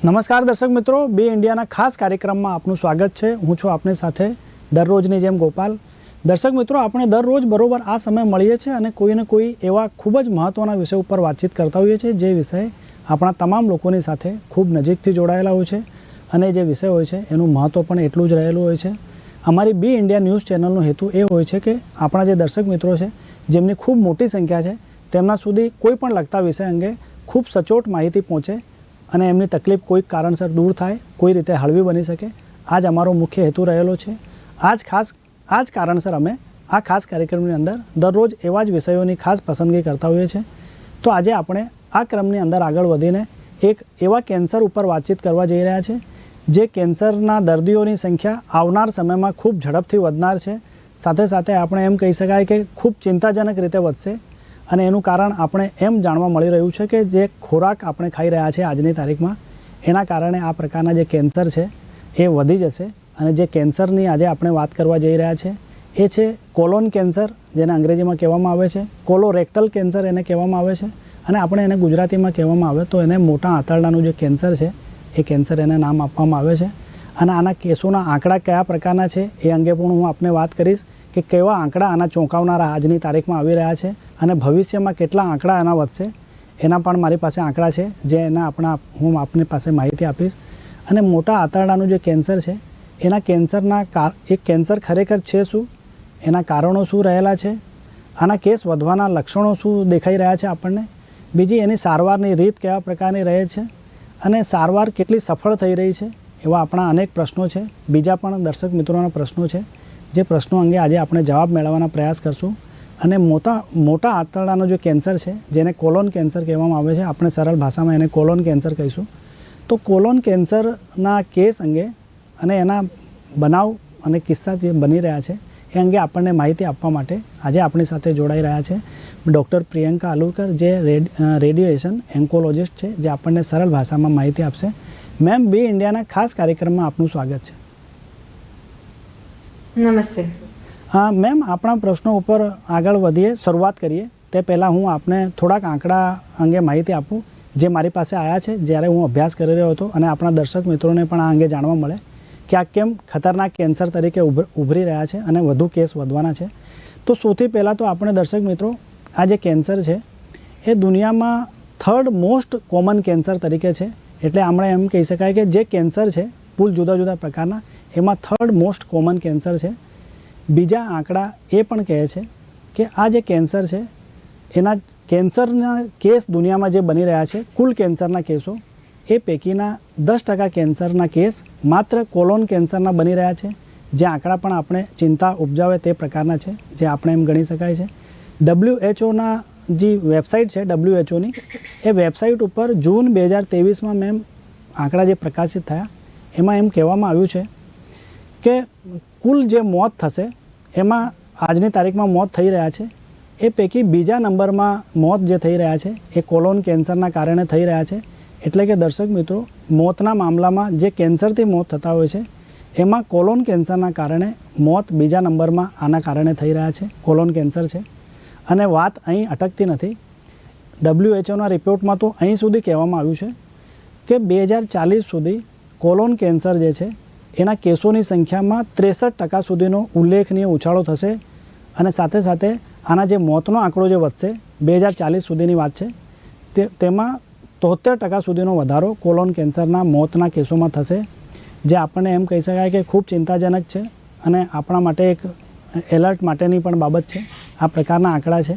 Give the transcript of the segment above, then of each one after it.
નમસ્કાર દર્શક મિત્રો, બે ઇન્ડિયાના ખાસ કાર્યક્રમમાં આપનું સ્વાગત છે. હું છું આપની સાથે દરરોજની જેમ ગોપાલ. દર્શક મિત્રો, આપણે દરરોજ બરોબર આ સમય મળીએ છીએ અને કોઈને કોઈ એવા ખૂબ જ મહત્ત્વના વિષય ઉપર વાતચીત કરતા હોઈએ છીએ, જે વિષય આપણા તમામ લોકોની સાથે ખૂબ નજીકથી જોડાયેલા હોય છે અને જે વિષય હોય છે એનું મહત્ત્વ પણ એટલું જ રહેલું હોય છે. અમારી બી ઇન્ડિયા ન્યૂઝ ચેનલનો હેતુ એ હોય છે કે આપણા જે દર્શક મિત્રો છે, જેમની ખૂબ મોટી સંખ્યા છે, તેમના સુધી કોઈ પણ લગતા વિષય અંગે ખૂબ સચોટ માહિતી પહોંચે અને એમની તકલીફ કોઈ કારણસર દૂર થાય, કોઈ રીતે હળવી બની શકે આ જ અમારો મુખ્ય હેતુ રહેલો છે. આ જ ખાસ આ જ કારણસર અમે આ ખાસ કાર્યક્રમની અંદર દરરોજ એવા જ વિષયોની ખાસ પસંદગી કરતા હોઈએ છીએ. તો આજે આપણે આ ક્રમની અંદર આગળ વધીને એક એવા કેન્સર ઉપર વાતચીત કરવા જઈ રહ્યા છે, જે કેન્સરના દર્દીઓની સંખ્યા આવનાર સમયમાં ખૂબ ઝડપથી વધનાર છે. સાથે સાથે આપણે એમ કહી શકાય કે ખૂબ ચિંતાજનક રીતે વધશે. અને એનું કારણ આપણે એમ જાણવા મળી રહ્યું છે કે જે ખોરાક આપણે ખાઈ રહ્યા છીએ આજની તારીખમાં, એના કારણે આ પ્રકારના જે કેન્સર છે, એ વધી જશે. અને જે કેન્સરની આજે આપણે વાત કરવા જઈ રહ્યા છે, એ છે કોલોન કેન્સર, જેને અંગ્રેજીમાં કહેવામાં આવે છે. કોલોરેક્ટલ કેન્સર એને કહેવામાં આવે છે. અને આપણે એને ગુજરાતીમાં કહેવામાં આવે તો એને મોટા આંતરડાનું જે કેન્સર છે, એ કેન્સર એને નામ આપવામાં આવે છે. અને આના કેસોના આંકડા કયા પ્રકારના છે, એ અંગે પણ હું આપને વાત કરીશ. કે કેવા આંકડા આના ચોંકાવનારા આજની તારીખમાં આવી રહ્યા છે અને ભવિષ્યમાં કેટલા આંકડા એના વધશે, એના પણ મારી પાસે આંકડા છે, જે એના આપણા હું આપની પાસે માહિતી આપીશ. અને મોટા આંતરડાનું જે કેન્સર છે, એના કેન્સરના કાર એ કેન્સર ખરેખર છે શું? એના કારણો શું રહેલા છે? આના કેસ વધવાના લક્ષણો શું દેખાઈ રહ્યા છે આપણને? બીજી એની સારવારની રીત કેવા પ્રકારની રહે છે? અને સારવાર કેટલી સફળ થઈ રહી છે? એવા આપણા અનેક પ્રશ્નો છે. બીજા પણ દર્શક મિત્રોના પ્રશ્નો છે. જે પ્રશ્નો અંગે આજે આપણે જવાબ મેળવવાના પ્રયાસ કરશું. અને મોટા મોટા આંતરડાનો જે કેન્સર છે, જેને કોલોન કેન્સર કહેવામાં આવે છે, આપણે સરળ ભાષામાં એને કોલોન કેન્સર કહીશું. તો કોલોન કેન્સરના કેસ અંગે અને એના બનાવ અને કિસ્સા જે બની રહ્યા છે, એ અંગે આપણને માહિતી આપવા માટે આજે આપણી સાથે જોડાઈ રહ્યા છે ડૉક્ટર પ્રિયંકા આલુકર જે રેડ રેડિયેશન એન્કોલોજિસ્ટ છે, જે આપણને સરળ ભાષામાં માહિતી આપશે. મેમ, બે ઇન્ડિયાના ખાસ કાર્યક્રમમાં આપનું સ્વાગત છે. નમસ્તે. હા, મેમ, આપણા પ્રશ્નો ઉપર આગળ વધીએ, શરૂઆત કરીએ. તે પહેલાં હું આપને થોડાક આંકડા અંગે માહિતી આપું, જે મારી પાસે આવ્યા છે, જ્યારે હું અભ્યાસ કરી રહ્યો હતો અને આપણા દર્શક મિત્રોને પણ આ અંગે જાણવા મળે. કે આ કેમ ખતરનાક કેન્સર તરીકે ઉભરી રહ્યા છે અને વધુ કેસ વધવાના છે. તો સૌથી પહેલાં તો આપણે દર્શક મિત્રો, આ જે કેન્સર છે, એ દુનિયામાં થર્ડ મોસ્ટ કોમન કેન્સર તરીકે છે. એટલે આપણે એમ કહી શકાય કે જે કેન્સર છે કુલ જુદા જુદા પ્રકારના, એમાં થર્ડ મોસ્ટ કોમન કેન્સર છે. બીજા આંકડા એ પણ કહે છે કે આ જે કેન્સર છે, એના કેન્સરના કેસ દુનિયામાં જે બની રહ્યા છે, કુલ કેન્સરના કેસો, એ પૈકીના દસ ટકા કેન્સરના કેસ માત્ર કોલોન કેન્સરના બની રહ્યા છે. જે આંકડા પણ આપણે ચિંતા ઉપજાવે તે પ્રકારના છે, જે આપણે એમ ગણી શકાય છે. ડબલ્યુએચઓના જે વેબસાઇટ છે ડબલ્યુએચઓની એ વેબસાઇટ ઉપર જૂન બે હજાર તેવીસમાં મેમ આંકડા જે પ્રકાશિત થયા એમાં એમ કહેવામાં આવ્યું છે કે કુલ જે મોત થશે, એમાં આજની તારીખમાં મોત થઈ રહ્યા છે. એ પૈકી બીજા નંબરમાં મોત જે થઈ રહ્યા છે, એ કોલોન કેન્સરના કારણે થઈ રહ્યા છે. એટલે કે દર્શક મિત્રો, મોતના મામલામાં જે કેન્સરથી મોત થતા હોય છે, એમાં કોલોન કેન્સરના કારણે મોત બીજા નંબરમાં આના કારણે થઈ રહ્યા છે. કોલોન કેન્સર છે. અને વાત અહીં અટકતી નથી. ડબલ્યુએચઓના રિપોર્ટમાં તો અહીં સુધી કહેવામાં આવ્યું છે કે બે હજાર ચાલીસ સુધી કોલોન કેન્સર જે છે, એના કેસોની સંખ્યામાં ત્રેસઠ ટકા સુધીનો ઉલ્લેખનીય ઉછાળો થશે અને સાથે સાથે આના જે મોતનો આંકડો જે વધશે બે હજાર ચાલીસ સુધીની વાત છે, તે તેમાં તોતેર ટકા સુધીનો વધારો કોલોન કેન્સરના મોતના કેસોમાં થશે, જે આપણને એમ કહી શકાય કે ખૂબ ચિંતાજનક છે અને આપણા માટે એક એલર્ટ માટેની પણ બાબત છે. આ પ્રકારના આંકડા છે.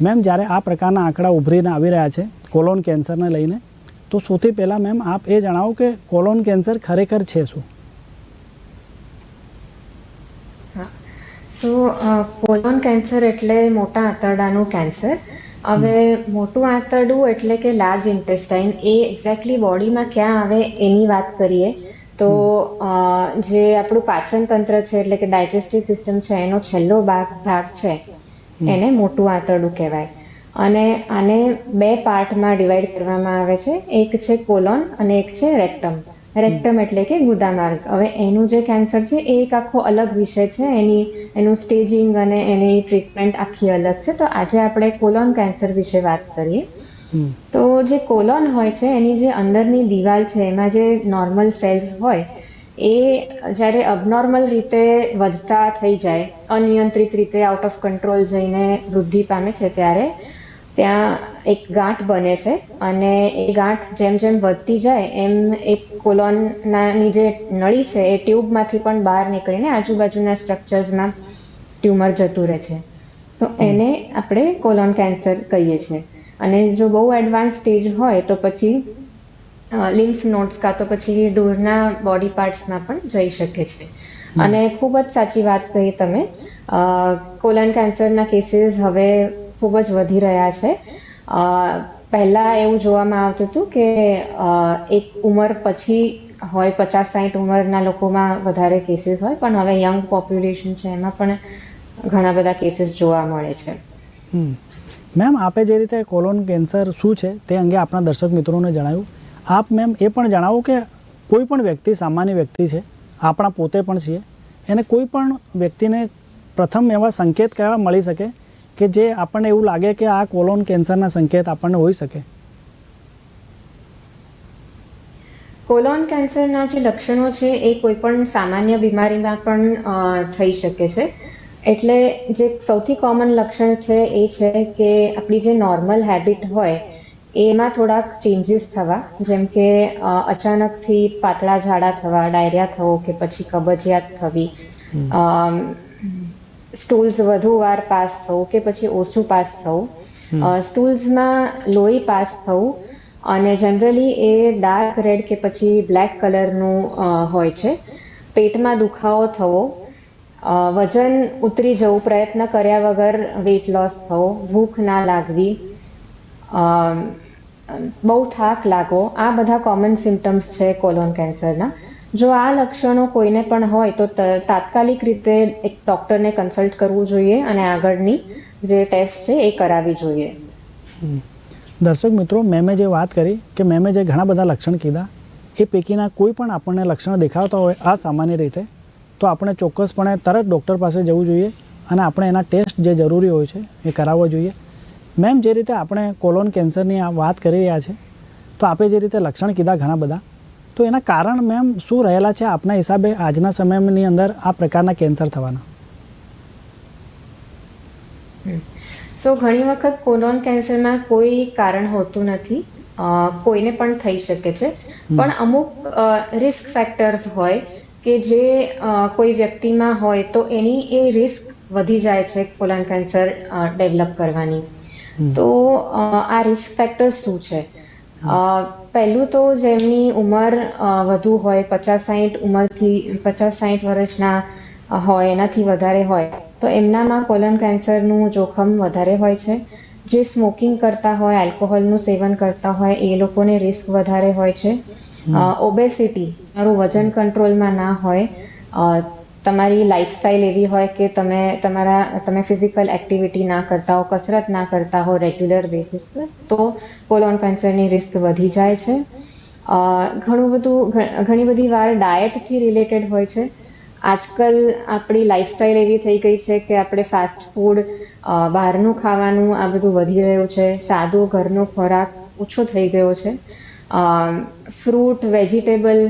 મેમ, જ્યારે આ પ્રકારના આંકડા ઉભરીને આવી રહ્યા છે કોલોન કેન્સરને લઈને તો સૌથી પહેલાં મેમ આપ એ જણાવો કે કોલોન કેન્સર ખરેખર છે શું? સો કોલોન કેન્સર એટલે મોટા આંતરડાનું કેન્સર હવે મોટું આંતરડું એટલે કે લાર્જ ઇન્ટેસ્ટાઇન એ એક્ઝેક્ટલી બોડીમાં ક્યાં આવે એની વાત કરીએ તો જે આપણું પાચન તંત્ર છે એટલે કે ડાયજેસ્ટિવ સિસ્ટમ છે એનો છેલ્લો ભાગ ભાગ છે. એને મોટું આંતરડું કહેવાય. અને આને બે પાર્ટમાં ડિવાઈડ કરવામાં આવે છે. એક છે કોલોન અને એક છે રેક્ટમ. રેક્ટમ એટલે કે ગુદામાર્ગ. હવે એનું જે કેન્સર છે એ એક આખો અલગ વિષય છે. એની એનું સ્ટેજિંગ અને એની ટ્રીટમેન્ટ આખી અલગ છે. તો આજે આપણે કોલોન કેન્સર વિશે વાત કરીએ. તો જે કોલોન હોય છે એની જે અંદરની દિવાલ છે એમાં જે નોર્મલ સેલ્સ હોય એ જ્યારે અબનોર્મલ રીતે વધતા થઈ જાય અનિયંત્રિત રીતે આઉટ ઓફ કંટ્રોલ જઈને વૃદ્ધિ પામે છે ત્યારે ત્યાં એક ગાંઠ બને છે અને એ ગાંઠ જેમ જેમ વધતી જાય એમ એક કોલોનની જે નળી છે એ ટ્યુબમાંથી પણ બહાર નીકળીને આજુબાજુના સ્ટ્રક્ચર્સમાં ટ્યુમર જતું રહે છે. તો એને આપણે કોલોન કેન્સર કહીએ છીએ. અને જો બહુ એડવાન્સ સ્ટેજ હોય તો પછી લિમ્ફ નોટ્સ કાં તો પછી દૂરના બોડી પાર્ટ્સમાં પણ જઈ શકે છે. અને ખૂબ જ સાચી વાત કહી તમે. કોલન કેન્સરના કેસીસ હવે ખૂબ જ વધી રહ્યા છે. પહેલાં એવું જોવામાં આવતું હતું કે એક ઉંમર પછી હોય, પચાસ સાઠ ઉંમરના લોકોમાં વધારે કેસીસ હોય, પણ હવે યંગ પોપ્યુલેશન છે, એમાં પણ ઘણા બધા કેસીસ જોવા મળે છે. મેમ, આપે જે રીતે કોલોન કેન્સર શું છે તે અંગે આપણા દર્શક મિત્રોને જણાવ્યું. આપ મેમ એ પણ જણાવો કે કોઈ પણ વ્યક્તિ, સામાન્ય વ્યક્તિ છે, આપણા પોતે પણ છીએ, એને કોઈ પણ વ્યક્તિને પ્રથમ એવા સંકેત કહેવા મળી શકે કે જે આપણને એવું લાગે કે આ કોલોન કેન્સરના સંકેત આપણને હોઈ શકે. કોલોન કેન્સરના જે લક્ષણો છે એ કોઈ પણ સામાન્ય બીમારીમાં પણ થઈ શકે છે. એટલે જે સૌથી કોમન લક્ષણ છે એ છે કે આપણી જે નોર્મલ હેબિટ હોય એમાં થોડાક ચેન્જીસ થવા જેમ કે અચાનકથી પાતળા ઝાડા થવા ડાયરિયા થવો કે પછી કબજિયાત થવી સ્ટૂલ્સ વધુ વાર પાસ થવું કે પછી ઓછું પાસ થવું? સ્ટૂલ્સમાં લોહી પાસ થવું અને જનરલી એ ડાર્ક રેડ કે પછી બ્લેક કલરનું હોય છે. પેટમાં દુખાવો થવો વજન ઉતરી જવું પ્રયત્ન કર્યા વગર વેઇટ લોસ થવો ભૂખ ના લાગવી બહુ થાક લાગવો આ બધા કોમન સિમ્ટમ્સ છે કોલોન કેન્સરના જો આ લક્ષણો કોઈને પણ હોય તો તાત્કાલિક રીતે એક ડૉક્ટરને કન્સલ્ટ કરવું જોઈએ અને આગળની જે ટેસ્ટ છે એ કરાવી જોઈએ. દર્શક મિત્રો મેમે જે વાત કરી કે મેમે જે ઘણા બધા લક્ષણ કીધા, એ પૈકીના કોઈ પણ આપણને લક્ષણ દેખાતા હોય આ સામાન્ય રીતે, તો આપણે ચોક્કસપણે તરત ડૉક્ટર પાસે જવું જોઈએ અને આપણે એના ટેસ્ટ જે જરૂરી હોય છે એ કરાવવો જોઈએ. મેમ, જે રીતે આપણે કોલોન કેન્સરની આ વાત કરી રહ્યા છે, તો આપે જે રીતે લક્ષણ કીધા ઘણા બધા તો એના કારણ મેમ શું રહેલા છે? આપના હિસાબે આજના સમયની અંદર આ પ્રકારના કેન્સર થવાના. સો ઘણી વખત કોલોન કેન્સરમાં કોઈ કારણ હોતું નથી. કોઈને પણ થઈ શકે છે. પણ અમુક રિસ્ક ફેક્ટર્સ હોય કે જે કોઈ વ્યક્તિમાં હોય તો એની એ રિસ્ક વધી જાય છે કોલોન કેન્સર ડેવલપ કરવાની. તો આ રિસ્ક ફેક્ટર્સ શું છે? પહેલું તો જેમની ઉંમર વધુ હોય પચાસ સાઠ ઉંમરથી પચાસ સાઠ વર્ષના હોય એનાથી વધારે હોય તો એમનામાં કોલન કેન્સરનું જોખમ વધારે હોય છે. જે સ્મોકિંગ કરતા હોય આલ્કોહોલનું સેવન કરતા હોય એ લોકોને રિસ્ક વધારે હોય છે. ઓબેસિટી મારું વજન કંટ્રોલમાં ના હોય તમારી લાઇફસ્ટાઈલ એવી હોય કે તમે તમારા, તમે ફિઝિકલ એક્ટિવિટી ના કરતા હો, કસરત ના કરતા હો રેગ્યુલર બેસિસ પર, તો કોલોન કેન્સરની રિસ્ક વધી જાય છે. ઘણું બધું ઘણી બધી વાર ડાયટથી રિલેટેડ હોય છે. આજકાલ આપણી લાઇફસ્ટાઈલ એવી થઈ ગઈ છે કે આપણે ફાસ્ટ ફૂડ બહારનું ખાવાનું આ બધું વધી રહ્યું છે. સાદો ઘરનો ખોરાક ઓછો થઈ ગયો છે. ફ્રૂટ વેજીટેબલ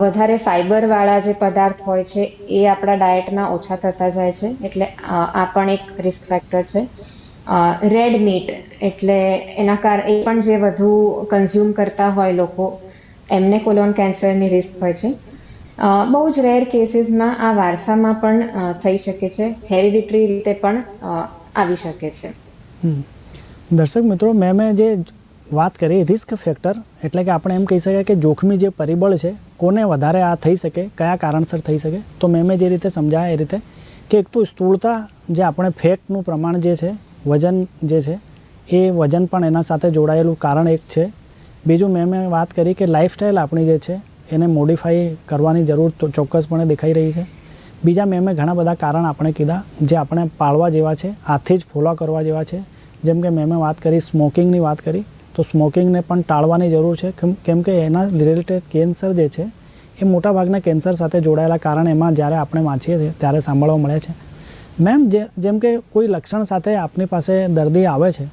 વધારે ફાઇબરવાળા જે પદાર્થ હોય છે, એ આપણા ડાયટમાં ઓછા થતા જાય છે. એટલે આ પણ એક રિસ્ક ફેક્ટર છે. રેડ મીટ એટલે એના કાર, એ પણ જે વધુ કન્ઝ્યુમ કરતા હોય લોકો, એમને કોલોન કેન્સરની રિસ્ક હોય છે. બહુ જ રેર કેસીસમાં આ વારસામાં પણ થઈ શકે છે. હેરિડિટરી રીતે પણ આવી શકે છે. દર્શક મિત્રો મેં મેં જે વાત કરી રિસ્ક ફેક્ટર એટલે કે આપણે એમ કહી શકાય કે જોખમી જે પરિબળ છે, કોને વધારે આ થઈ શકે, કયા કારણસર થઈ શકે, તો મેં જે રીતે સમજાયા એ રીતે કે એક તો સ્થૂળતા જે આપણે ફેટનું પ્રમાણ જે છે, વજન જે છે, એ વજન પણ એના સાથે જોડાયેલું કારણ એક છે. બીજું મેં મેં વાત કરી કે લાઇફસ્ટાઈલ આપણી જે છે, એને મોડિફાઈ કરવાની જરૂર તો ચોક્કસપણે દેખાઈ રહી છે. બીજા મેં મેં ઘણા બધા કારણ આપણે કીધા, જે આપણે પાળવા જેવા છે, હાથથી જ ફોલો કરવા જેવા છે. જેમ કે મેં મેં વાત કરી સ્મોકિંગની વાત કરી તો સ્મોકિંગને પણ ટાળવાની જરૂર છે. કેમ કે એના રિલેટેડ કેન્સર જે છે, એ મોટાભાગના કેન્સર સાથે જોડાયેલા કારણ એમાં જ્યારે આપણે વાંચીએ છીએ, ત્યારે સાંભળવા મળે છે. મેમ, જે, જેમ કે કોઈ લક્ષણ સાથે આપની પાસે દર્દી આવે છે,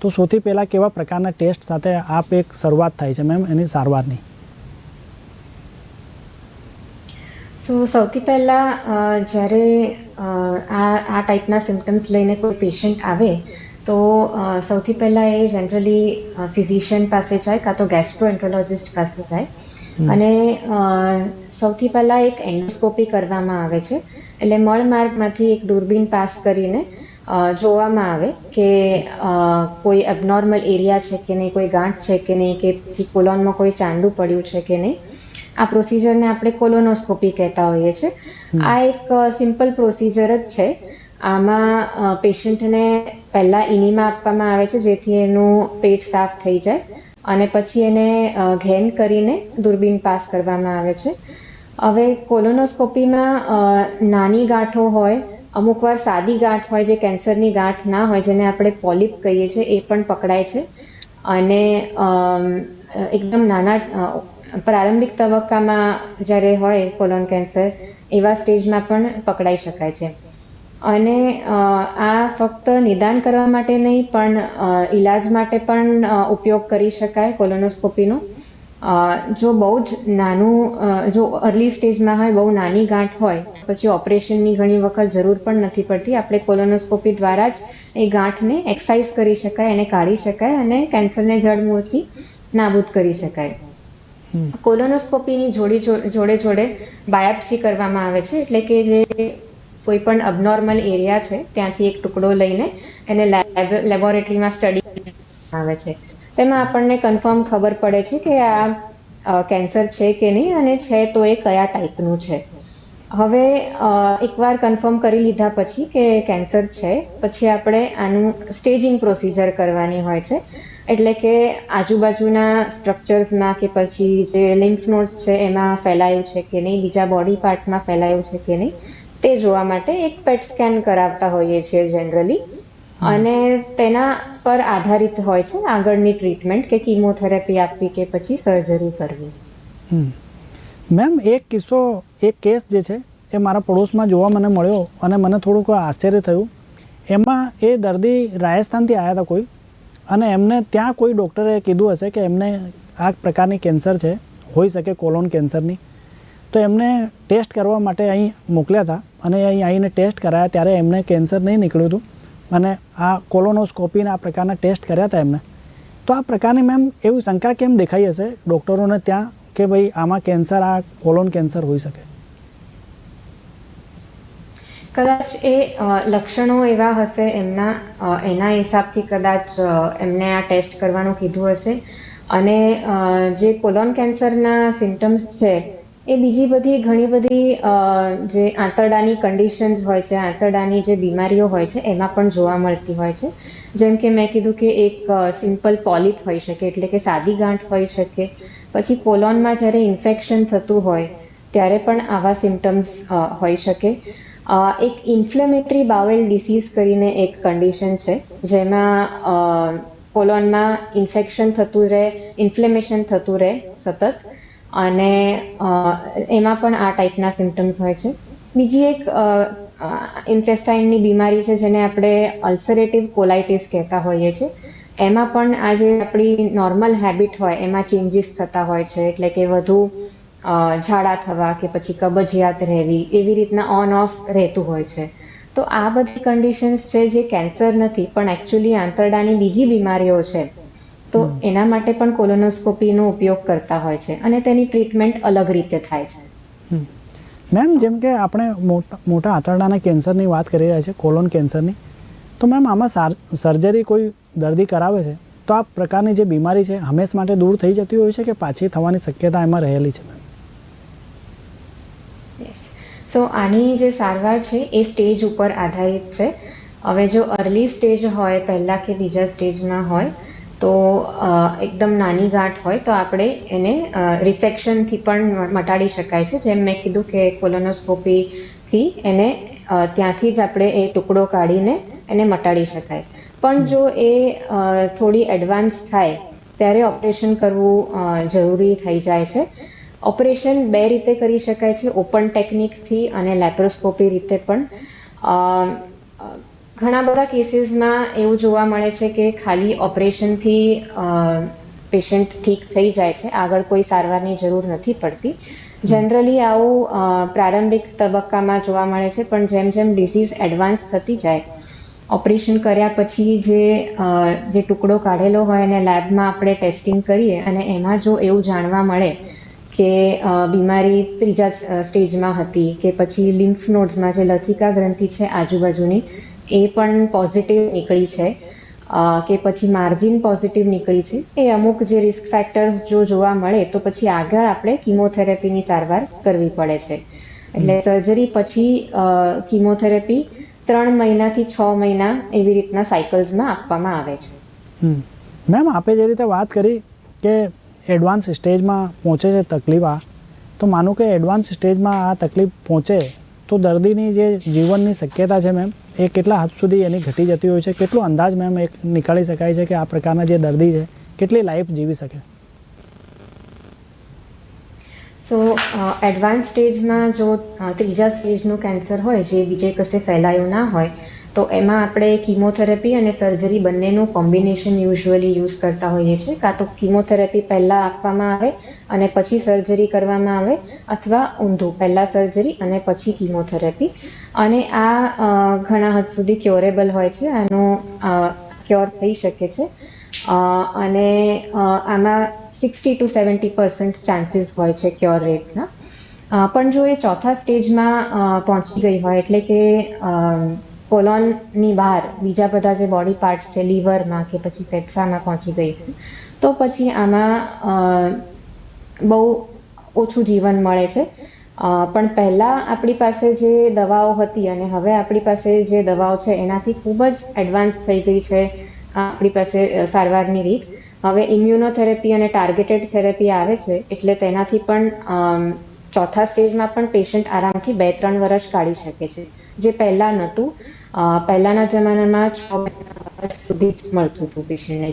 તો સૌથી પહેલાં કેવા પ્રકારના ટેસ્ટ સાથે આપ એક શરૂઆત થાય છે મેમ? એની સારવારની. સો, સૌથી પહેલાં જ્યારે આ આ ટાઈપના સિમ્ટમ્સ લઈને કોઈ પેશન્ટ આવે તો સૌથી પહેલાં એ જનરલી ફિઝિશિયન પાસે જાય કાં તો ગેસ્ટ્રોએન્ટ્રોલોજિસ્ટ પાસે જાય. અને સૌથી પહેલાં એક એન્ડોસ્કોપી કરવામાં આવે છે. એટલે મળમાર્ગમાંથી એક દૂરબીન પાસ કરીને જોવામાં આવે કે કોઈ એબનોર્મલ એરિયા છે કે નહીં કોઈ ગાંઠ છે કે નહીં કે કોલોનમાં કોઈ ચાંદુ પડ્યું છે કે નહીં. આ પ્રોસિજરને આપણે કોલોનોસ્કોપી કહેતા હોઈએ છીએ આ એક સિમ્પલ પ્રોસિજર જ છે. આમાં પેશન્ટને પહેલાં ઇનીમાં આપવામાં આવે છે, જેથી એનું પેટ સાફ થઈ જાય અને પછી એને ઘેન કરીને દૂરબીન પાસ કરવામાં આવે છે. હવે કોલોનોસ્કોપીમાં નાની ગાંઠો હોય, અમુક વાર સાદી ગાંઠ હોય જે કેન્સરની ગાંઠ ના હોય, જેને આપણે પોલિપ કહીએ છીએ, એ પણ પકડાય છે. અને એકદમ નાના પ્રારંભિક તબક્કામાં જ્યારે હોય કોલોન કેન્સર, એવા સ્ટેજમાં પણ પકડાઈ શકાય છે. અને આ ફક્ત નિદાન કરવા માટે નહીં પણ ઈલાજ માટે પણ ઉપયોગ કરી શકાય કોલોનોસ્કોપીનો. જો બહુ જ નાનું જો અર્લી સ્ટેજમાં હોય બહુ નાની ગાંઠ હોય પછી ઓપરેશનની ઘણી વખત જરૂર પણ નથી પડતી. આપણે કોલોનોસ્કોપી દ્વારા જ એ ગાંઠને એક્સાઇઝ કરી શકાય એને કાઢી શકાય અને કેન્સરને જડમૂળથી નાબૂદ કરી શકાય. કોલોનોસ્કોપીની જોડી જોડે જોડે બાયોપ્સી કરવામાં આવે છે એટલે કે જે કોઈ પણ અબનોર્મલ એરિયા છે, ત્યાંથી એક ટુકડો લઈને એને લેબ લેબોરેટરીમાં સ્ટડી આવે છે. તેમાં આપણને કન્ફર્મ ખબર પડે છે કે આ કેન્સર છે કે નહીં અને છે તો એ કયા ટાઈપનું છે. હવે એકવાર કન્ફર્મ કરી લીધા પછી કે કેન્સર છે, પછી આપણે આનું સ્ટેજિંગ પ્રોસિજર કરવાની હોય છે. એટલે કે આજુબાજુના સ્ટ્રક્ચર્સમાં કે પછી જે લિમ્ફ નોડ્સ છે એમાં ફેલાયું છે કે નહીં, બીજા બોડી પાર્ટમાં ફેલાયું છે કે નહીં તે જોવા માટે એક પેટ સ્કેન કરાવતા હોઈએ છીએ જનરલી અને તેના પર આધારિત હોય છે આગળની ટ્રીટમેન્ટ કે કીમોથેરેપી આપવી કે પછી સર્જરી કરવી. મેમ એક કિસ્સો એક કેસ જે છે એ મારા પડોશમાં જોવા મને મળ્યો અને મને થોડુંક આશ્ચર્ય થયું. એમાં એ દર્દી રાજસ્થાનથી આવ્યા હતા કોઈ અને એમને ત્યાં કોઈ ડૉક્ટરે કીધું હશે કે એમને આ પ્રકારની કેન્સર છે હોઈ શકે કોલોન કેન્સરની તો એમને ટેસ્ટ કરવા માટે અહીં મોકલ્યા હતા. અને અહીં આવીને ટેસ્ટ કરાયા ત્યારે એમને કેન્સર નહીં નીકળ્યું હતું. અને આ કોલોનોસ્કોપીને આ પ્રકારના ટેસ્ટ કર્યા હતા એમને. તો આ પ્રકારની મેમ એવી શંકા કેમ દેખાઈ હશે ડૉક્ટરોને ત્યાં કે ભાઈ આમાં કેન્સર, આ કોલોન કેન્સર હોઈ શકે? કદાચ એ લક્ષણો એવા હશે એમના એના હિસાબથી કદાચ એમને આ ટેસ્ટ કરવાનું કીધું હશે. અને જે કોલોન કેન્સરના સિમ્ટમ્સ છે એ બીજી બધી ઘણી બધી જે આંતરડાની કન્ડિશન્સ હોય છે, આંતરડાની જે બીમારીઓ હોય છે, એમાં પણ જોવા મળતી હોય છે. જેમ કે મેં કીધું કે એક સિમ્પલ પોલિપ હોઈ શકે, એટલે કે સાદી ગાંઠ હોઈ શકે. પછી કોલોનમાં જ્યારે ઇન્ફેક્શન થતું હોય, ત્યારે પણ આવા સિમ્ટમ્સ હોઈ શકે. એક ઇન્ફ્લેમેટરી બાવેલ ડિસીઝ કરીને એક કન્ડિશન છે, જેમાં કોલોનમાં ઇન્ફેક્શન થતું રહે ઇન્ફ્લેમેશન થતું રહે સતત. અને એમાં પણ આ ટાઈપના સિમ્ટમ્સ હોય છે. બીજી એક ઇન્ટેસ્ટાઇનની બીમારી છે જેને આપણે અલ્સરેટિવ કોલાઇટિસ કહેતા હોઈએ છીએ. એમાં પણ આ જે આપણી નોર્મલ હેબિટ હોય, એમાં ચેન્જીસ થતા હોય છે. એટલે કે વધુ ઝાડા થવા કે પછી કબજિયાત રહેવી, એવી રીતના ઓન ઓફ રહેતું હોય છે. તો આ બધી કન્ડિશન્સ છે જે કેન્સર નથી, પણ એકચ્યુઅલી આંતરડાની બીજી બીમારીઓ છે. તો એના માટે પણ કોલોનોસ્કોપીનો ઉપયોગ કરતા હોય છે અને તેની ટ્રીટમેન્ટ અલગ રીતે થાય છે. મેમ જેમ કે આપણે મોટા મોટા આંતરડાના કેન્સરની વાત કરી રહ્યા છીએ કોલોન કેન્સરની તો મેમ આમાં સર્જરી કોઈ દર્દી કરાવે છે તો આ પ્રકારની જે બીમારી છે હંમેશ માટે દૂર થઈ જતી હોય છે કે પાછી થવાની શક્યતા એમાં રહેલી છે મેમ? સો આની જે સારવાર છે એ સ્ટેજ ઉપર આધારિત છે. હવે જો અર્લી સ્ટેજ હોય પહેલાં કે બીજા સ્ટેજમાં હોય તો એકદમ નાની ગાંઠ હોય તો આપણે એને રિસેક્શનથી પણ મટાડી શકાય છે. જેમ મેં કીધું કે કોલોનોસ્કોપીથી એને ત્યાંથી જ આપણે એ ટુકડો કાઢીને એને મટાડી શકાય. પણ જો એ થોડી એડવાન્સ થાય ત્યારે ઓપરેશન કરવું જરૂરી થઈ જાય છે. ઓપરેશન બે રીતે કરી શકાય છે. ઓપન ટેકનિકથી અને લેપ્રોસ્કોપી રીતે પણ. ઘણા બધા કેસીસમાં એવું જોવા મળે છે કે ખાલી ઓપરેશનથી પેશન્ટ ઠીક થઈ જાય છે. આગળ કોઈ સારવારની જરૂર નથી પડતી. જનરલી આવું પ્રારંભિક તબક્કામાં જોવા મળે છે પણ જેમ જેમ ડિસીઝ એડવાન્સ થતી જાય ઓપરેશન કર્યા પછી જે જે ટુકડો કાઢેલો હોય એને લેબમાં આપણે ટેસ્ટિંગ કરીએ અને એમાં જો એવું જાણવા મળે કે બીમારી ત્રીજા સ્ટેજમાં હતી કે પછી લિમ્ફ નોડ્સમાં જે લસિકા ગ્રંથિ છે આજુબાજુની એ પણ પોઝિટિવ નીકળી છે. કે પછી માર્જિન પોઝિટિવ નીકળી છે. એ અમુક જે રિસ્ક ફેક્ટર્સ જો જોવા મળે તો પછી આગળ આપણે કિમોથેરેપીની સારવાર કરવી પડે છે. એટલે સર્જરી પછી કિમોથેરેપી ત્રણ મહિનાથી છ મહિના એવી રીતના સાયકલ્સમાં આપવામાં આવે છે. મેમ આપે જે રીતે વાત કરી કે એડવાન્સ સ્ટેજમાં પહોંચે છે તકલીફ આ તો માનું કે એડવાન્સ સ્ટેજમાં આ તકલીફ પહોંચે તો દર્દીની જે જીવનની શક્યતા છે મેમ એ કેટલા હદ સુધી એની ઘટી જતી હોય છે, કેટલો અંદાજ મેમ એક નીકાળી શકાય છે કે આ પ્રકારના જે દર્દી છે, કેટલી લાઈફ જીવી શકે? સો એડવાન્સ સ્ટેજમાં જો ત્રીજા સ્ટેજનું કેન્સર હોય, જે બીજે કશે ફેલાયું ના હોય તો એમાં આપણે કિમોથેરેપી અને સર્જરી બંનેનું કોમ્બિનેશન યુઝ્યુઅલી યુઝ કરતા હોઈએ છીએ. કાં તો કિમોથેરાપી પહેલાં આપવામાં આવે અને પછી સર્જરી કરવામાં આવે અથવા ઊંધું, પહેલાં સર્જરી અને પછી કીમોથેરેપી અને આ ઘણા હદ સુધી ક્યોરેબલ હોય છે. આનું ક્યોર થઈ શકે છે. અને આમાં sixty to seventy percent chances હોય છે ક્યોર રેટના પણ જો એ ચોથા સ્ટેજમાં પહોંચી ગઈ હોય એટલે કે કોલોનની બહાર બીજા બધા જે બોડી પાર્ટ્સ છે લીવરમાં કે પછી ફેફસામાં પહોંચી ગઈ છે, તો પછી આમાં બહુ ઓછું જીવન મળે છે. પણ પહેલાં આપણી પાસે જે દવાઓ હતી અને હવે આપણી પાસે જે દવાઓ છે, એનાથી ખૂબ જ એડવાન્સ થઈ ગઈ છે આપણી પાસે સારવારની રીત. હવે ઇમ્યુનોથેરેપી અને ટાર્ગેટેડ થેરેપી આવે છે, એટલે તેનાથી પણ ચોથા સ્ટેજમાં પણ પેશન્ટ આરામથી બે ત્રણ વર્ષ કાઢી શકે છે, જે પહેલાં નહોતું. પહેલાંના જમાનામાં છ મહિના સુધી જ મળતું હતું પેશન્ટને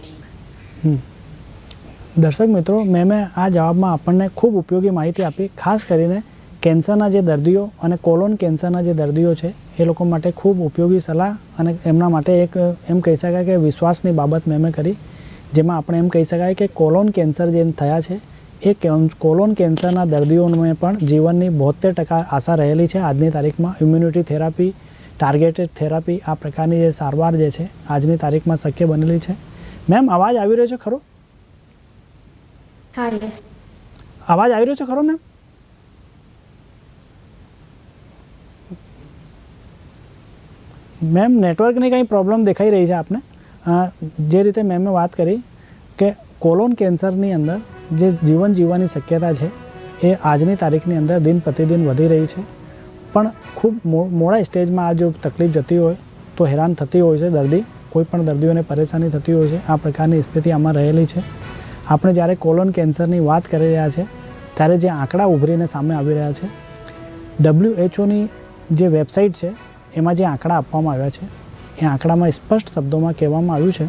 દર્શક મિત્રો, મેં મેં આ જવાબમાં આપણને ખૂબ ઉપયોગી માહિતી આપી, ખાસ કરીને કેન્સરના જે દર્દીઓ અને કોલોન કેન્સરના જે દર્દીઓ છે, એ લોકો માટે ખૂબ ઉપયોગી સલાહ અને એમના માટે એક, એમ કહી શકાય કે વિશ્વાસની બાબત મેં કરી, જેમાં આપણે એમ કહી શકાય કે કોલોન કેન્સર જે થયા છે, એ કોલોન કેન્સરના દર્દીઓને પણ જીવનની બોતેર ટકા આશા રહેલી છે. આજની તારીખમાં ઇમ્યુનિટી થેરાપી ટાર્ગેટેડ થેરાપી આ પ્રકારની જે સારવાર જે છે આજની તારીખમાં શક્ય બનેલી છે. મેમ અવાજ આવી રહ્યો છે ખરો? અવાજ આવી રહ્યો છે ખરો મેમ મેમ નેટવર્કની કંઈ પ્રોબ્લેમ દેખાઈ રહી છે આપને? જે રીતે મેમે વાત કરી કે કોલોન કેન્સરની અંદર જે જીવન જીવવાની શક્યતા છે એ આજની તારીખની અંદર દિન પ્રતિદિન વધી રહી છે. પણ ખૂબ મોડા સ્ટેજમાં આ જો તકલીફ જતી હોય તો હેરાન થતી હોય છે દર્દી. કોઈ પણ દર્દીઓને પરેશાની થતી હોય છે. આ પ્રકારની સ્થિતિ આમાં રહેલી છે. આપણે જ્યારે કોલોન કેન્સરની વાત કરી રહ્યા છે, ત્યારે જે આંકડા ઉભરીને સામે આવી રહ્યા છે ડબ્લ્યુએચઓની જે વેબસાઇટ છે, એમાં જે આંકડા આપવામાં આવ્યા છે, એ આંકડામાં સ્પષ્ટ શબ્દોમાં કહેવામાં આવ્યું છે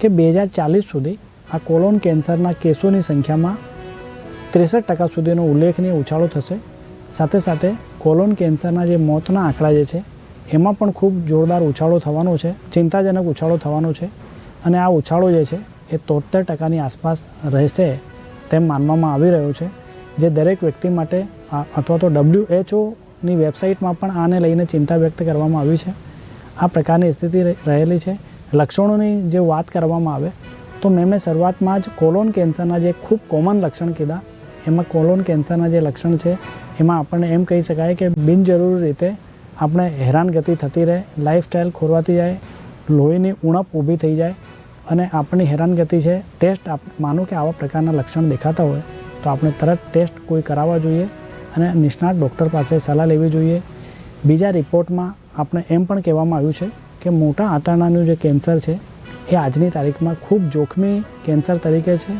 કે બે હજાર ચાલીસ સુધી આ કોલોન કેન્સરના કેસોની સંખ્યામાં ત્રેસઠ ટકા સુધીનો ઉલ્લેખનીય ઉછાળો થશે. સાથે સાથે કોલોન કેન્સરના જે મોતના આંકડા જે છે, એમાં પણ ખૂબ જોરદાર ઉછાળો થવાનો છે, ચિંતાજનક ઉછાળો થવાનો છે અને આ ઉછાળો જે છે, એ તોતેર ટકાની આસપાસ રહેશે તેમ માનવામાં આવી રહ્યો છે, જે દરેક વ્યક્તિ માટે અથવા તો ડબ્લ્યુએચઓની વેબસાઇટમાં પણ આને લઈને ચિંતા વ્યક્ત કરવામાં આવી છે. આ પ્રકારની સ્થિતિ રહે- રહેલી છે. લક્ષણોની જે વાત કરવામાં આવે, તો મેં મેં શરૂઆતમાં જ કોલોન કેન્સરના જે ખૂબ કોમન લક્ષણ કીધા, એમાં કોલોન કેન્સરના જે લક્ષણ છે એમાં આપણને એમ કહી શકાય કે બિનજરૂરી રીતે આપણે હેરાનગતિ થતી રહે લાઈફસ્ટાઈલ ખોરવાતી જાય, લોહીની ઉણપ ઊભી થઈ જાય અને આપણી હેરાનગતિ છે ટેસ્ટ આપ, માનો કે આવા પ્રકારના લક્ષણ દેખાતા હોય, તો આપણે તરત ટેસ્ટ કોઈ કરાવવા જોઈએ અને નિષ્ણાત ડૉક્ટર પાસે સલાહ લેવી જોઈએ. બીજા રિપોર્ટમાં આપણે એમ પણ કહેવામાં આવ્યું છે કે મોટા આંતરડાનું જે કેન્સર છે, એ આજની તારીખમાં ખૂબ જોખમી કેન્સર તરીકે છે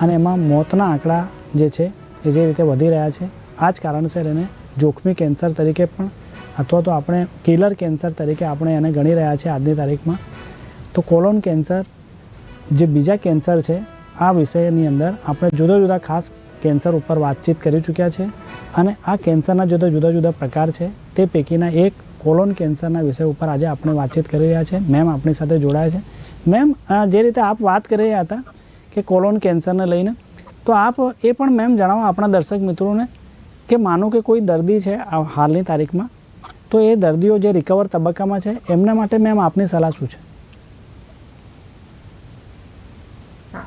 અને એમાં મોતના આંકડા જે છે, એ જે રીતે વધી રહ્યા છે આ જ કારણસર એને જોખમી કેન્સર તરીકે પણ અથવા તો આપણે કિલર કેન્સર તરીકે આપણે એને ગણી રહ્યા છીએ આજની તારીખમાં. તો કોલોન કેન્સર જે બીજા કેન્સર છે, આ વિષયની અંદર આપણે જુદા જુદા ખાસ કેન્સર ઉપર વાતચીત કરી ચૂક્યા છે અને આ કેન્સરના જુદા જુદા જુદા પ્રકાર છે. તે પૈકીના એક કોલોન કેન્સરના વિષય ઉપર આજે આપણે વાતચીત કરી રહ્યા છે. મેમ આપણી સાથે જોડાયા છે. મેમ જે રીતે આપ વાત કરી રહ્યા હતા કે કોલોન કેન્સરને લઈને, તો આપ એ પણ મેમ જણાવો આપણા દર્શક મિત્રોને કે માનો કે કોઈ દર્દી છે આ હાલની તારીખમાં તો એ દર્દીઓ જે રિકવર તબક્કામાં છે એમના માટે મેમ આપની સલાહ શું છે? હા.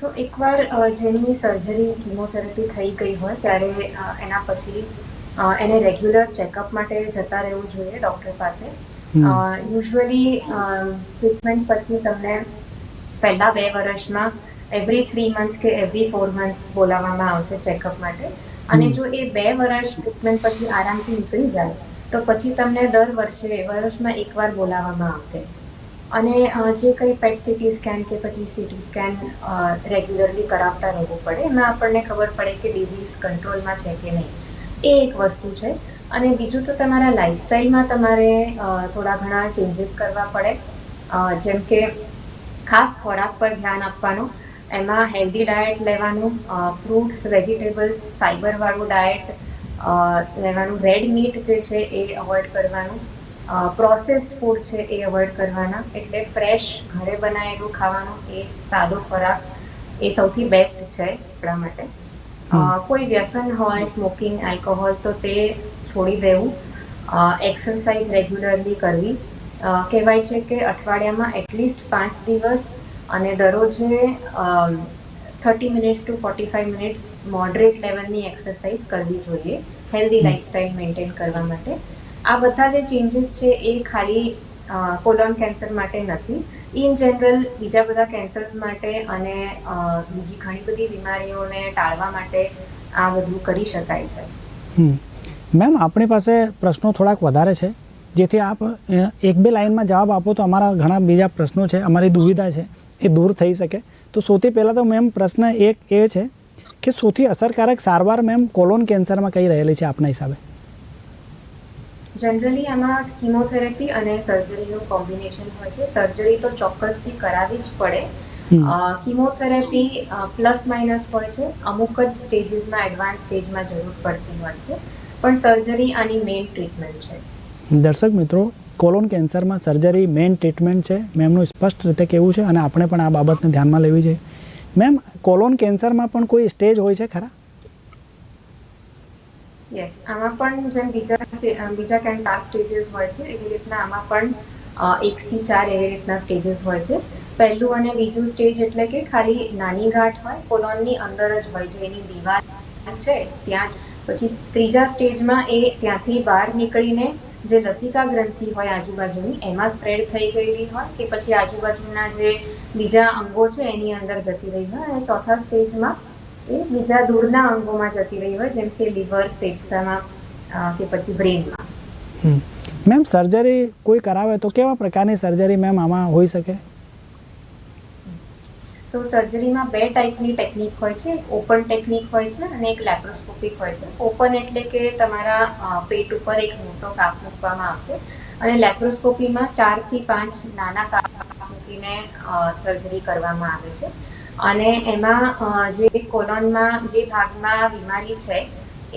તો એકવાર જેની સર્જરી કિમોથેરાપી થઈ ગઈ હોય ત્યારે એના પછી એને રેગ્યુલર ચેકઅપ માટે જતા રહેવું જોઈએ ડૉક્ટર પાસે. યુઝ્યુઅલી ટ્રીટમેન્ટ પછી તમને પહેલા બે વર્ષમાં એવરી થ્રી મંથ્સ કે એવરી ફોર મંથ્સ બોલાવવામાં આવશે ચેકઅપ માટે. અને જો એ બે વર્ષ ટ્રીટમેન્ટ પછી આરામથી નીકળી જાય તો પછી તમને દર વર્ષે વર્ષમાં એકવાર બોલાવવામાં આવશે. અને જે કંઈ પેટ સિટી સ્કેન કે પછી સિટી સ્કેન રેગ્યુલરલી કરાવતા રહેવું પડે એમાં આપણને ખબર પડે કે ડિઝીઝ કંટ્રોલમાં છે કે નહીં. એ એક વસ્તુ છે. અને બીજું તો તમારા લાઈફસ્ટાઈલમાં તમારે થોડા ઘણા ચેન્જીસ કરવા પડે. જેમ કે ખાસ ખોરાક પર ધ્યાન આપવાનું. એમાં હેલ્ધી ડાયટ લેવાનું ફ્રૂટ્સ વેજીટેબલ્સ ફાઇબરવાળું ડાયટ લેવાનું રેડ મીટ જે છે એ અવોઇડ કરવાનું પ્રોસેસ્ડ ફૂડ છે એ અવોઇડ કરવાના એટલે ફ્રેશ ઘરે બનાવેલું ખાવાનું એ સાદો ખોરાક એ સૌથી બેસ્ટ છે આપણા માટે. કોઈ વ્યસન હોય સ્મોકિંગ આલ્કોહોલ તો તે છોડી દેવું. એક્સરસાઇઝ રેગ્યુલરલી કરવી. કહેવાય છે કે અઠવાડિયામાં એટલીસ્ટ પાંચ દિવસ અને દરરોજે thirty minutes to forty five minutes moderate લેવલની એક્સરસાઇઝ કરવી જોઈએ હેલ્ધી લાઇફસ્ટાઈલ મેન્ટેન કરવા માટે. આ બધા જે ચેન્જીસ છે એ ખાલી કોલોન કેન્સર માટે નથી. ઇન જનરલ બીજા બધા કેન્સર્સ માટે અને બીજી ઘણી બધી બીમારીઓને ટાળવા માટે આ બધું કરી શકાય છે. મેમ આપણી પાસે પ્રશ્નો થોડાક વધારે છે. જેથી આપ એક બે લાઇનમાં જવાબ આપો તો અમારા ઘણા બીજા પ્રશ્નો છે અમારી દુવિધા છે એ દૂર થઈ શકે. તો સૌથી પહેલાં તો મેમ પ્રશ્ન એક એ છે કે સૌથી અસરકારક સારવાર મેમ કોલોન કેન્સરમાં કઈ રહેલી છે આપના હિસાબે? જનરલી આમાં સ્કીમોથેરાપી અને સર્જરીનું કોમ્બિનેશન હોય છે. સર્જરી તો ચોક્કસથી કરાવવી જ પડે. કિમોથેરેપી પ્લસ માઇનસ હોય છે. અમુક જ સ્ટેજીસમાં એડવાન્સ સ્ટેજમાં જરૂર પડતી હોય છે. પણ સર્જરી આની મેઇન ટ્રીટમેન્ટ છે. દર્શક મિત્રો, કોલોન કેન્સરમાં સર્જરી મેઇન ટ્રીટમેન્ટ છે. મેમનું સ્પષ્ટ રીતે કેવું છે અને આપણે પણ આ બાબતને ધ્યાનમાં લેવી જોઈએ મેમ, કોલોન કેન્સરમાં પણ કોઈ સ્ટેજ હોય છે ખરા? યસ આમાં પણ જેમ બીજા બીજા કેન્સર સ્ટેજીસ હોય છે. એવી રીતના આમાં પણ એકથી ચાર એવી રીતના સ્ટેજીસ હોય છે. પહેલું અને બીજું સ્ટેજ એટલે કે ખાલી નાની ગાંઠ હોય, કોલોનની અંદર જ હોય છે. એની દીવાલ છે, ત્યાં જ. પછી ત્રીજા સ્ટેજમાં એ ત્યાંથી બહાર નીકળીને જે લસિકા ગ્રંથિ હોય આજુબાજુની, એમાં સ્પ્રેડ થઈ ગયેલી હોય કે પછી આજુબાજુના જે બીજા અંગો છે એની અંદર જતી રહી હોય અને ચોથા સ્ટેજમાં એ બીજા દૂરના અંગોમાં જતી રહી હોય, જેમ કે લીવર, ફેફસામાં કે પછી બ્રેનમાં. મેમ સર્જરી કોઈ કરાવે તો કેવા પ્રકારની સર્જરી મેમ આમાં હોઈ શકે સો સર્જરીમાં બે ટાઈપની ટેકનિક હોય છે. ઓપન ટેકનિક હોય છે અને એક લેપ્રોસ્કોપિક હોય છે. ઓપન એટલે કે તમારા પેટ ઉપર એક મોટો કાપ મૂકવામાં આવશે અને લેપ્રોસ્કોપીમાં ચારથી પાંચ નાના કાપ મૂકીને સર્જરી કરવામાં આવે છે. અને એમાં જે કોલોનમાં જે ભાગમાં બીમારી છે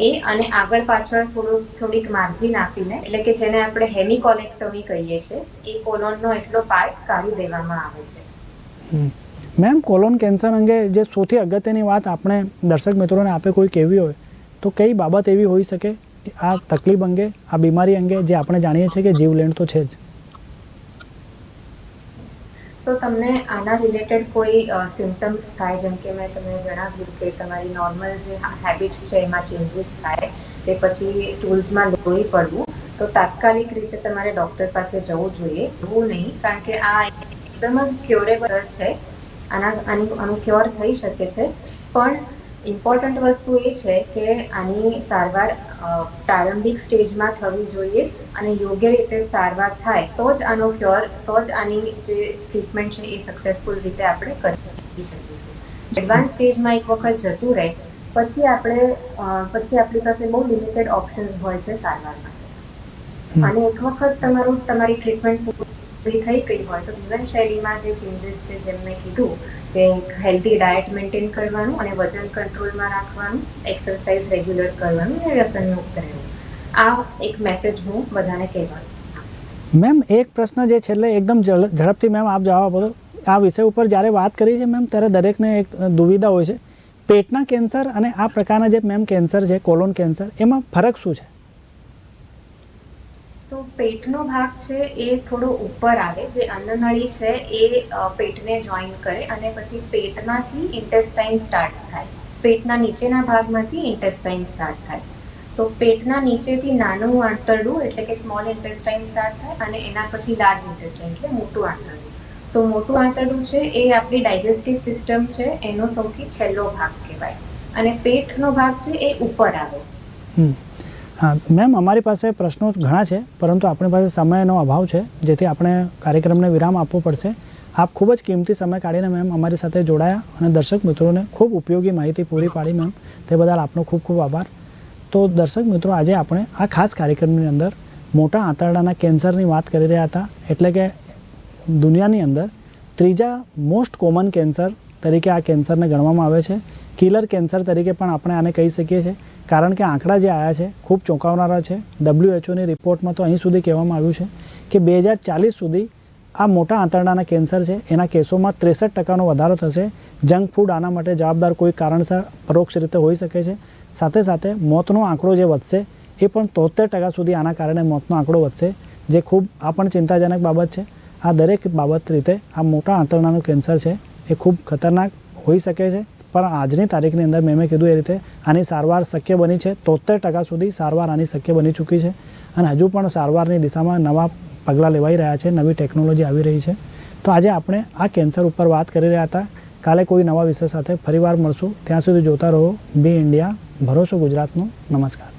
એ અને આગળ પાછળ થોડુંક થોડીક માર્જિન આપીને, એટલે કે જેને આપણે હેમિકોલેક્ટમી કહીએ છીએ, એ કોલોનનો એટલો પાર્ટ કાઢી દેવામાં આવે છે. મેમ કોલોન કેન્સર અંગે જે સૌથી અગત્યની વાત આપણે દર્શક મિત્રોને આપે કોઈ કહેવી હોય, તો કઈ બાબત એવી હોઈ શકે કે આ તકલીફ અંગે, આ બીમારી અંગે જે આપણે જાણીએ છીએ કે જીવલેણ તો છે જ? સો તમને આના રિલેટેડ કોઈ સિમ્ટમ્સ થાય? જેમ કે મેં તમને જણાવ્યું કે તમારી નોર્મલ જે હેબિટ્સ છે, એમાં ચેન્જીસ થાય, તે પછી સ્ટૂલ્સમાં લોહી પડવું, તો તાત્કાલિક રીતે તમારે ડૉક્ટર પાસે જવું જોઈએ. એવું નહીં, કારણ કે આ એકદમ જ ક્યોરેબલ છે. આના આની આનું ક્યોર થઈ શકે છે. પણ ઇમ્પોર્ટન્ટ વસ્તુ એ છે કે આની સારવાર પ્રારંભિક સ્ટેજમાં થવી જોઈએ અને યોગ્ય રીતે સારવાર થાય તો જ આનો ક્યોર તો જ આની જે ટ્રીટમેન્ટ છે એ સક્સેસફુલ રીતે આપણે કરી શકીશું એડવાન્સ સ્ટેજમાં એક વખત જતું રહે પછી આપણે પછી આપણી પાસે બહુ લિમિટેડ ઓપ્શન્સ હોય છે સારવારમાં. અને એક વખત તમારું તમારી ટ્રીટમેન્ટ પૂરી થઈ ગઈ હોય તો જીવનશૈલીમાં જે ચેન્જીસ છે, જેમ મેં કીધું કે હેલ્ધી ડાયટ મેન્ટેન કરવાનું અને વજન કંટ્રોલમાં રાખવાનું એક્સરસાઇઝ રેગ્યુલર કરવાનું અને વ્યસન મુક્ત રહેવું આ એક મેસેજ હું બધાને કહેવાનું મેમ એક પ્રશ્ન જે છેલ્લે એકદમ ઝડ- ઝડપથી મેમ આપ જવાબ આપો આ વિષય ઉપર જ્યારે વાત કરી છે મેમ ત્યારે દરેકને એક દુવિધા હોય છે. પેટના કેન્સર અને આ પ્રકારના જે મેમ કેન્સર છે કોલોન કેન્સર એમાં ફરક શું છે? તો પેટનો ભાગ છે એ થોડો ઉપર આવે, જે અન્નનળી છે એ પેટને જોઈન કરે અને પછી પેટમાંથી ઇન્ટેસ્ટાઇન સ્ટાર્ટ થાય. પેટના નીચેના ભાગમાંથી ઇન્ટેસ્ટાઇન સ્ટાર્ટ થાય. તો પેટના નીચેથી નાનું આંતરડું એટલે કે સ્મોલ ઇન્ટેસ્ટાઇન સ્ટાર્ટ થાય અને એના પછી લાર્જ ઇન્ટેસ્ટાઇન એટલે મોટું આંતરડું. સો મોટું આંતરડું છે એ આપણી ડાયજેસ્ટિવ સિસ્ટમ છે, એનો સૌથી છેલ્લો ભાગ કહેવાય. અને પેટનો ભાગ છે એ ઉપર આવે. હા, મેમ, અમારી પાસે પ્રશ્નો ઘણા છે, પરંતુ આપણી પાસે સમયનો અભાવ છે, જેથી આપણે કાર્યક્રમને વિરામ આપવો પડશે. આપ ખૂબ જ કિંમતી સમય કાઢીને મેમ અમારી સાથે જોડાયા અને દર્શક મિત્રોને ખૂબ ઉપયોગી માહિતી પૂરી પાડી મેમ. તે બદલ આપનો ખૂબ ખૂબ આભાર. તો દર્શક મિત્રો, આજે આપણે આ ખાસ કાર્યક્રમની અંદર મોટા આંતરડાના કેન્સરની વાત કરી રહ્યા હતા, એટલે કે દુનિયાની અંદર ત્રીજા મોસ્ટ કોમન કેન્સર તરીકે આ કેન્સરને ગણવામાં આવે છે. કિલર કેન્સર તરીકે પણ આપણે આને કહી શકીએ છીએ. કારણ કે આંકડા જે આવ્યા છે, ખૂબ ચોંકાવનારા છે. ડબ્લ્યુએચઓની રિપોર્ટમાં તો અહીં સુધી કહેવામાં આવ્યું છે કે બે હજાર ચાલીસ સુધી આ મોટા આંતરડાના કેન્સર છે. એના કેસોમાં ત્રેસઠ ટકાનો વધારો થશે. જંક ફૂડ આના માટે જવાબદાર કોઈ કારણસર પરોક્ષ રીતે હોઈ શકે છે. સાથે સાથે મોતનો આંકડો જે વધશે એ પણ તોતેર ટકા સુધી આના કારણે મોતનો આંકડો વધશે, જે ખૂબ આ પણ ચિંતાજનક બાબત છે. આ દરેક બાબત રીતે આ મોટા આંતરડાનું કેન્સર છે એ ખૂબ ખતરનાક હોઈ શકે છે. પણ આજની તારીખની અંદર મેં મેં કીધું એ રીતે આની સારવાર શક્ય બની છે. તોતેર ટકા સુધી સારવાર આની શક્ય બની ચૂકી છે. અને હજુ પણ સારવારની દિશામાં નવા પગલાં લેવાઈ રહ્યા છે. નવી ટેકનોલોજી આવી રહી છે. તો આજે આપણે આ કેન્સર ઉપર વાત કરી રહ્યા હતા. કાલે કોઈ નવા વિષય સાથે ફરીવાર મળશું. ત્યાં સુધી જોતા રહો. Be India. ભરોસો ગુજરાતનો. નમસ્કાર.